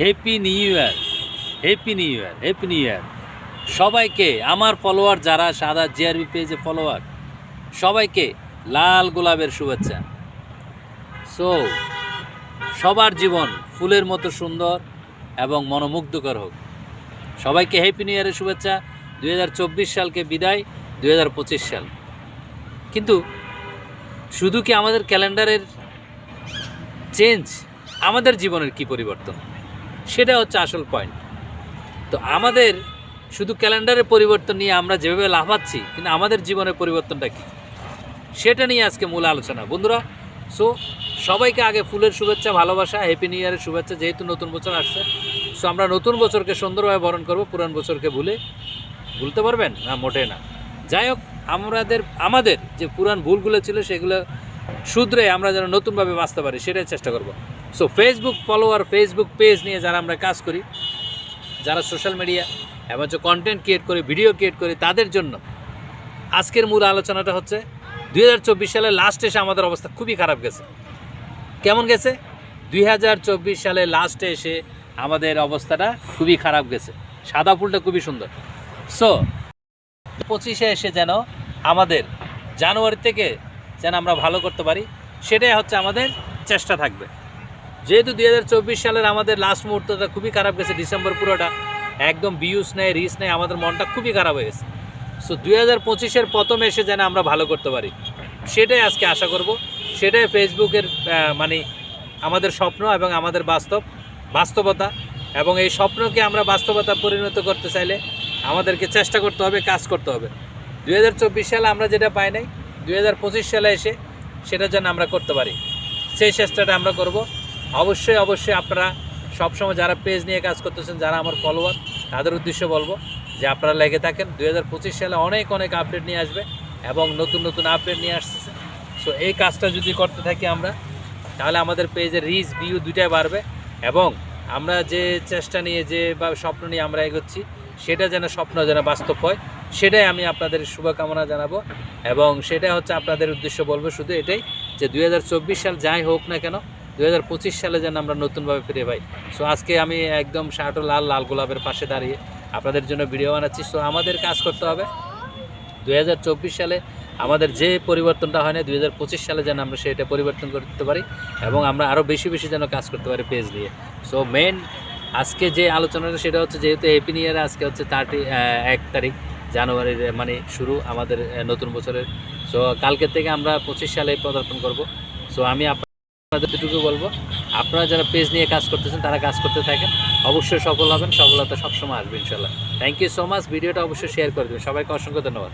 Happy new year happy new year happy new year সবাইকে, আমার follower যারা, সাদা জিআরবি পেজে ফলোয়ার সবাইকে লাল গোলাপের শুভেচ্ছা। সো সবার জীবন ফুলের মতো সুন্দর এবং মনোমুগ্ধকর হোক। সবাইকে হ্যাপি নিউ ইয়ারের শুভেচ্ছা। দু হাজার চব্বিশ সালকে বিদায় দু হাজার পঁচিশ সাল। কিন্তু শুধু কি আমাদের ক্যালেন্ডারের চেঞ্জ আমাদের জীবনের কি পরিবর্তন? সেটা হচ্ছে আসল পয়েন্ট তো আমাদের শুধু ক্যালেন্ডারের পরিবর্তন নিয়ে আমরা যেভাবে লাফাচ্ছি, কিন্তু আমাদের জীবনের পরিবর্তনটা কী? সেটা নিয়ে আজকে মূল আলোচনা। বন্ধুরা সো সবাইকে আগে ফুলের শুভেচ্ছা, ভালোবাসা হ্যাপি নিউ ইয়ারের শুভেচ্ছা, যেহেতু নতুন বছর আসছে সো আমরা নতুন বছরকে সুন্দরভাবে বরণ করব, পুরান বছরকে ভুলে। ভুলতে পারবেন? না মোটে না। যাই হোক, আমাদের আমাদের যে পুরান ভুলগুলো ছিল, সেগুলো শুধরে আমরা যেন নতুনভাবে বাঁচতে পারি, সেটাই চেষ্টা করব। So Facebook follower Facebook page নিয়ে যারা আমরা কাজ করি, যারা সোশ্যাল মিডিয়া এবং যে কন্টেন্ট ক্রিয়েট করি ভিডিও ক্রিয়েট করি, তাদের জন্য আজকের মূল আলোচনাটা হচ্ছে, দুই হাজার চব্বিশ সালের লাস্ট এসে আমাদের অবস্থা খুবই খারাপ গেছে। কেমন গেছে? দুই হাজার চব্বিশ সালের লাস্টে এসে আমাদের অবস্থাটা খুবই খারাপ গেছে। সাদা ফুলটা খুবই সুন্দর। সো পঁচিশে এসে যেন আমাদের জানুয়ারি থেকে যেন আমরা ভালো করতে পারি, সেটাই হচ্ছে আমাদের চেষ্টা থাকবে। যেহেতু দুই হাজার চব্বিশ সালের আমাদের লাস্ট মুহূর্তটা খুবই খারাপ গেছে, ডিসেম্বর পুরোটা। একদম বিউস নেয় রিস নেয় আমাদের মনটা খুবই খারাপ হয়ে গেছে। সো দুই হাজার পঁচিশের প্রথম এসে যেন আমরা ভালো করতে পারি। সেটাই আজকে আশা করব। সেটাই ফেসবুকের মানে আমাদের স্বপ্ন এবং আমাদের বাস্তব, বাস্তবতা। এবং এই স্বপ্নকে আমরা বাস্তবতা পরিণত করতে চাইলে আমাদেরকে চেষ্টা করতে হবে, কাজ করতে হবে। দুই হাজার চব্বিশ সালে আমরা যেটা পাই নাই, দুই হাজার পঁচিশ সালে এসে সেটা যেন আমরা করতে পারি। সেই চেষ্টাটা আমরা করব। অবশ্যই অবশ্যই আপনারা সবসময় যারা পেজ নিয়ে কাজ করতেছেন, যারা আমার ফলোয়ার তাদের উদ্দেশ্যে বলব যে আপনারা লেগে থাকেন। দুই হাজার পঁচিশ সালে অনেক অনেক আপডেট নিয়ে আসবে এবং নতুন নতুন আপডেট নিয়ে আসতেছে। সো এই কাজটা যদি করতে থাকি আমরা, তাহলে আমাদের পেজের রিচ ভিউ দুইটাই বাড়বে এবং আমরা যে চেষ্টা নিয়ে, যে বা স্বপ্ন নিয়ে আমরা এগোচ্ছি, সেটা যেন স্বপ্ন যেন বাস্তব হয়, সেটাই আমি আপনাদের শুভকামনা জানাব এবং সেটাই হচ্ছে আপনাদের উদ্দেশ্য বলব শুধু এটাই যে দুই হাজার চব্বিশ সাল যাই হোক না কেন দু হাজার পঁচিশ সালে যেন আমরা নতুনভাবে ফিরে পাই। সো আজকে আমি একদম শার্ট ও লাল লাল গোলাপের পাশে দাঁড়িয়ে আপনাদের জন্য ভিডিও বানাচ্ছি। সো আমাদের কাজ করতে হবে দু হাজার চব্বিশ সালে আমাদের যে পরিবর্তনটা হয় না দু হাজার পঁচিশ সালে যেন আমরা সেটা পরিবর্তন করতে পারি এবং আমরা আরও বেশি বেশি যেন কাজ করতে পারি পেজ নিয়ে। সো মেন আজকে যে আলোচনাটা, সেটা হচ্ছে যেহেতু ইয়ার আজকে হচ্ছে থার্টি এক তারিখ, জানুয়ারির মানে শুরু আমাদের নতুন বছরের। সো কালকের থেকে আমরা পঁচিশ সালে পদার্পণ করব। সো আমি দুটুকু বলব, আপনারা যারা পেজ নিয়ে কাজ করতেছেন, তারা কাজ করতে থাকেন। অবশ্যই সফল হবেন, সফলতা সবসময় আসবে ইনশাল্লাহ থ্যাংক ইউ সো মাচ ভিডিওটা অবশ্যই শেয়ার করে দেবেন। সবাইকে অসংখ্য ধন্যবাদ।